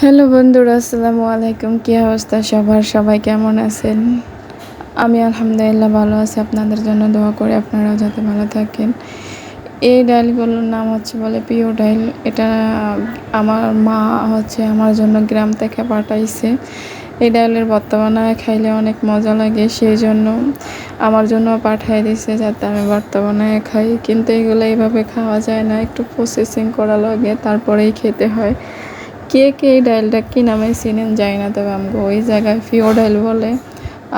Hello বন্ধুরা, আসসালামু আলাইকুম। কী অবস্থা সবার? সবাই কেমন আছেন? আমি আলহামদুলিল্লাহ ভালো আছি। আপনাদের জন্য দোয়া করে আপনারাও যাতে ভালো থাকেন। এই ডাইলগুলোর নাম হচ্ছে বলে পিও ডাইল এটা আমার মা হচ্ছে আমার জন্য গ্রাম থেকে পাঠাইছে। এই ডাইলের বর্তমানে খাইলে অনেক মজা লাগে, সেই জন্য আমার জন্য পাঠিয়ে দিছে যাতে আমি বর্তমানে খাই। কিন্তু এগুলো এইভাবে খাওয়া যায় না, একটু প্রসেসিং করা লাগে, তারপরেই খেতে হয়। কে কে এই ডাইলটা কী নামে চিনেন যাই না, তবে আমাকে ওই জায়গায় ফিও ডাইল বলে।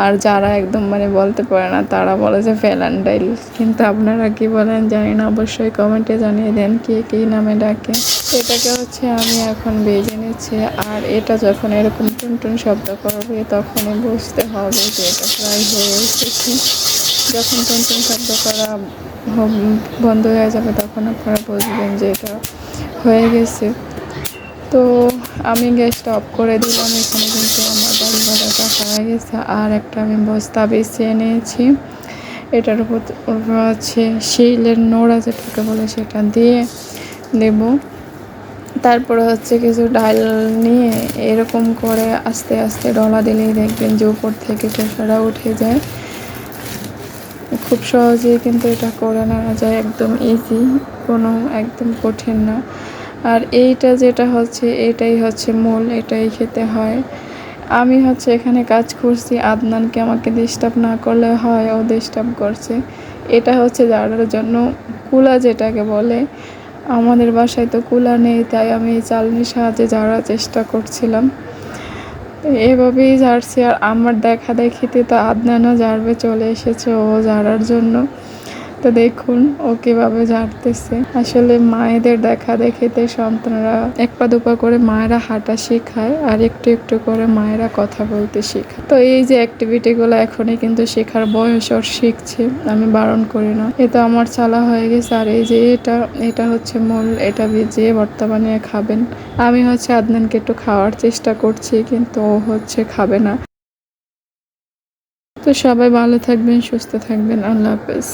আর যারা একদম মানে বলতে পারে না, তারা বলে যে ফেলান ডাইল। কিন্তু আপনারা কি বলেন জানি না, অবশ্যই কমেন্টে জানিয়ে দেন কে কী নামে ডাকে। এটাকে হচ্ছে আমি এখন বেজে নিচ্ছি, আর এটা যখন এরকম টুনটুন শব্দ করবে, তখনই বুঝতে হবে যে এটা প্রায় হয়ে এসেছে। যখন টুনটুন শব্দ করা বন্ধ হয়ে যাবে, তখন আপনারা বুঝবেন যে এটা হয়ে গেছে। তো আমি গ্যাসটা অফ করে দিলাম, এখানে কিন্তু আমার ডাল ভাজাটা হয়ে গেছে। আর একটা আমি বস্তা বেছে নিয়েছি এটার উপর উপর হচ্ছে শিলের নোড়া যেটাকে বলে সেটা দিয়ে দেব। তারপরে হচ্ছে কিছু ডাল নিয়ে এরকম করে আস্তে আস্তে ডলা দিলেই দেখবেন যে উপর থেকে খোসাটা উঠে যায়। খুব সহজেই কিন্তু এটা করে নেওয়া যায়, একদম ইজি কোনো একদম কঠিন না। আর এইটা যেটা হচ্ছে, এটাই হচ্ছে মূল, এটাই খেতে হয়। আমি হচ্ছে এখানে কাজ করছি, আদনানকে আমাকে ডিস্টার্ব না করলে হয়, ও ডিস্টার্ব করছে। এটা হচ্ছে যাওয়ার জন্য কুলা যেটাকে বলে। আমাদের বাসায় তো কুলা নেই, তাই আমি চালনির সাহায্যে ঝাড়ার চেষ্টা করছিলাম। এভাবেই ঝাড়ছি আর আমার দেখা দেখিতে তো আদনানও ঝাড়বে চলে এসেছে, ও ঝাড়ার জন্য। তো দেখুন, ও কীভাবে ঝাড়তেছে। আসলে মায়েদের দেখা দেখিতে সন্তানরা এক পা দুপা করে মায়েরা হাঁটা শেখায় আর একটু একটু করে মায়েরা কথা বলতে শেখায়। তো এই যে অ্যাক্টিভিটিগুলো এখনই কিন্তু শেখার বয়স ওর শিখছে, আমি বারণ করি না। এ তো আমার চালা হয়ে গেছে, আর এই যে এটা এটা হচ্ছে মূল, এটা ভিজিয়ে বর্তমানে খাবেন। আমি হচ্ছে আদনানকে একটু খাওয়ার চেষ্টা করছি, কিন্তু ও হচ্ছে খাবে না। তো সবাই ভালো থাকবেন, সুস্থ থাকবেন, আল্লাহ হাফেজ।